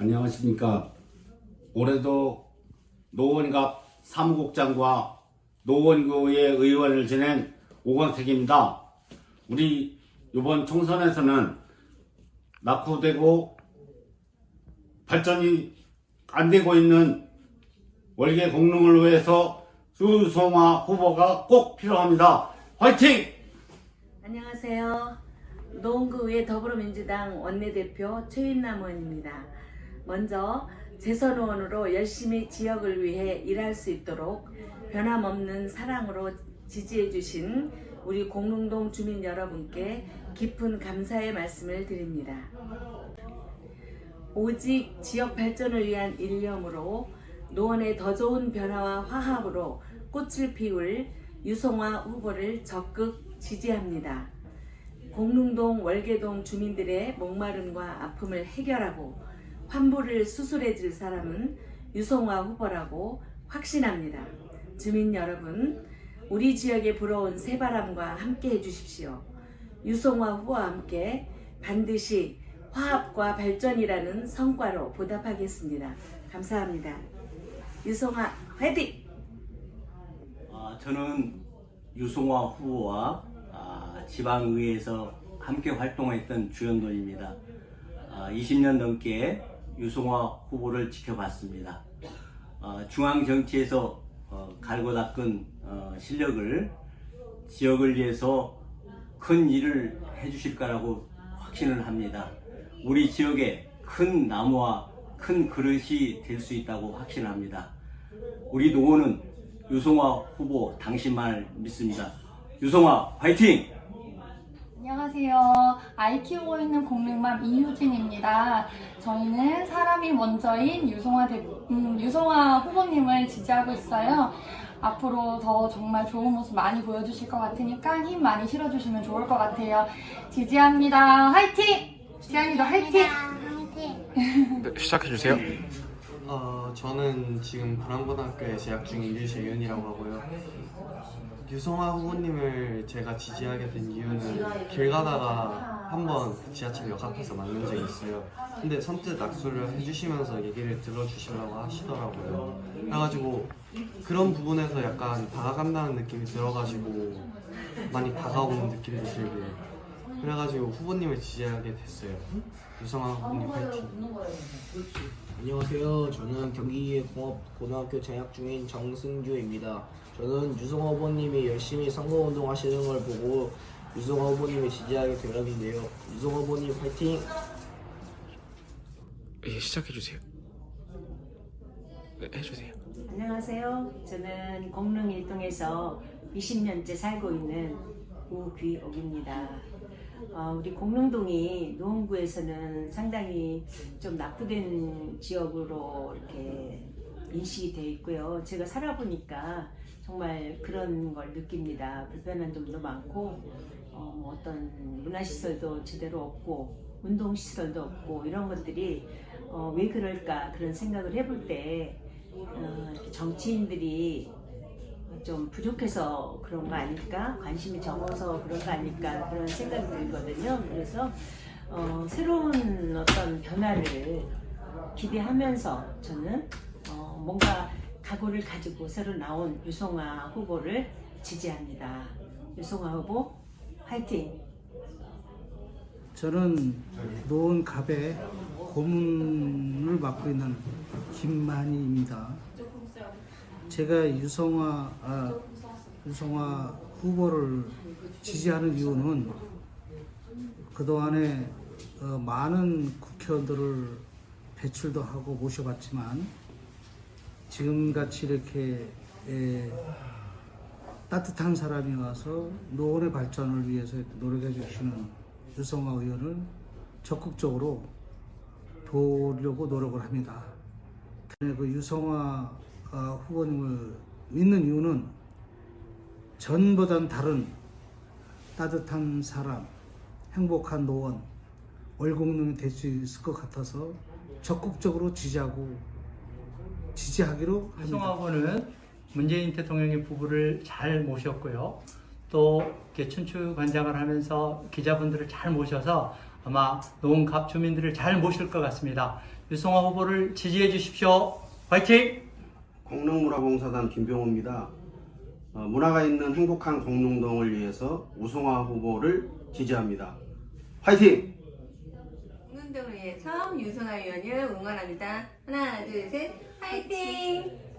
안녕하십니까. 올해도 노원갑 사무국장과 노원구의 의원을 지낸 오광택입니다. 우리 이번 총선에서는 낙후되고 발전이 안 되고 있는 월계 공릉을 위해서 유송화 후보가 꼭 필요합니다. 화이팅! 안녕하세요. 노원구의 더불어민주당 원내대표 최인남 의원입니다. 먼저 재선 의원으로 열심히 지역을 위해 일할 수 있도록 변함없는 사랑으로 지지해 주신 우리 공릉동 주민 여러분께 깊은 감사의 말씀을 드립니다. 오직 지역 발전을 위한 일념으로 노원의 더 좋은 변화와 화합으로 꽃을 피울 유성화 후보를 적극 지지합니다. 공릉동 월계동 주민들의 목마름과 아픔을 해결하고 환부를 수술해 줄 사람은 유성화 후보라고 확신합니다. 주민 여러분, 우리 지역에 불어온 새바람과 함께 해주십시오. 유성화 후보와 함께 반드시 화합과 발전이라는 성과로 보답하겠습니다. 감사합니다. 유성화 화이팅! 아, 저는 유승화 후보와 아, 지방의회에서 함께 활동했던 주연돈입니다. 아, 20년 넘게 유승화 후보를 지켜봤습니다. 아, 중앙 정치에서 어, 갈고 닦은 어, 실력을 지역을 위해서 큰 일을 해주실 거라고 확신을 합니다. 우리 지역에 큰 나무와 큰 그릇이 될 수 있다고 확신합니다. 우리 노원은 유성화 후보 당신만을 믿습니다. 유성화 화이팅! 안녕하세요. 아이 키우고 있는 공릉맘 이효진입니다. 저희는 사람이 먼저인 유성화, 대, 음, 유성화 후보님을 지지하고 있어요. 앞으로 더 정말 좋은 모습 많이 보여주실 것 같으니까 힘 많이 실어주시면 좋을 것 같아요. 지지합니다. 화이팅! 지안이도 화이팅! 네, 시작해주세요. 어, 저는 지금 부랑고등학교에 재학 중인 류재윤이라고 하고요. 유성화 후보님을 제가 지지하게 된 이유는 길 가다가 한번 지하철 역 앞에서 만난 적이 있어요. 근데 선뜻 낙수를 해주시면서 얘기를 들어주시려고 하시더라고요. 그래가지고 그런 부분에서 약간 다가간다는 느낌이 들어가지고 많이 다가오는 느낌도 들고요. 그래가지고 후보님을 지지하게 됐어요. 유성화 후보님 화이팅! 안녕하세요. 저는 경기공업고등학교 재학 중인 정승규입니다. 저는 유성호 후보님이 열심히 선거운동 하시는 걸 보고 유성호 후보님을 지지하게 되었는데요. 유성호 후보님 파이팅! 예, 시작해주세요. 네, 해주세요. 안녕하세요. 저는 공릉 일동에서 20년째 살고 있는 우귀옥입니다. 어, 우리 공릉동이 노원구에서는 상당히 좀 낙후된 지역으로 이렇게 인식이 돼 있고요. 제가 살아보니까 정말 그런 걸 느낍니다. 불편한 점도 많고 어, 어떤 문화시설도 제대로 없고 운동시설도 없고 이런 것들이 어, 왜 그럴까 그런 생각을 해볼 때 어, 정치인들이 좀 부족해서 그런 거 아닐까 관심이 적어서 그런 거 아닐까 그런 생각이 들거든요. 그래서 어, 새로운 어떤 변화를 기대하면서 저는 어, 뭔가 각오를 가지고 새로 나온 유성아 후보를 지지합니다. 유성아 후보 화이팅! 저는 노원 갑의 고문을 맡고 있는 김만희입니다. 제가 유성화 아, 유성화 후보를 지지하는 이유는 그 동안에 어, 많은 국회의원들을 배출도 하고 모셔봤지만 지금같이 이렇게 에, 따뜻한 사람이 와서 노원의 발전을 위해서 노력해 주시는 유성화 의원을 적극적으로 도우려고 노력을 합니다. 그 유성화 어, 후보님을 믿는 이유는 전보단 다른 따뜻한 사람, 행복한 노원, 월공릉이 될 수 있을 것 같아서 적극적으로 지지하고 지지하기로 합니다. 후보는 문재인 대통령의 부부를 잘 모셨고요. 또 이렇게 춘추 관장을 하면서 기자분들을 잘 모셔서 아마 농갑 주민들을 잘 모실 것 같습니다. 유성화 후보를 지지해 주십시오. 화이팅! 공릉문화봉사단 김병호입니다. 어, 문화가 있는 행복한 공릉동을 위해서 우승화 후보를 지지합니다. 화이팅! 공릉동을 위해서 유승아 의원을 응원합니다. 하나, 둘, 셋, 화이팅!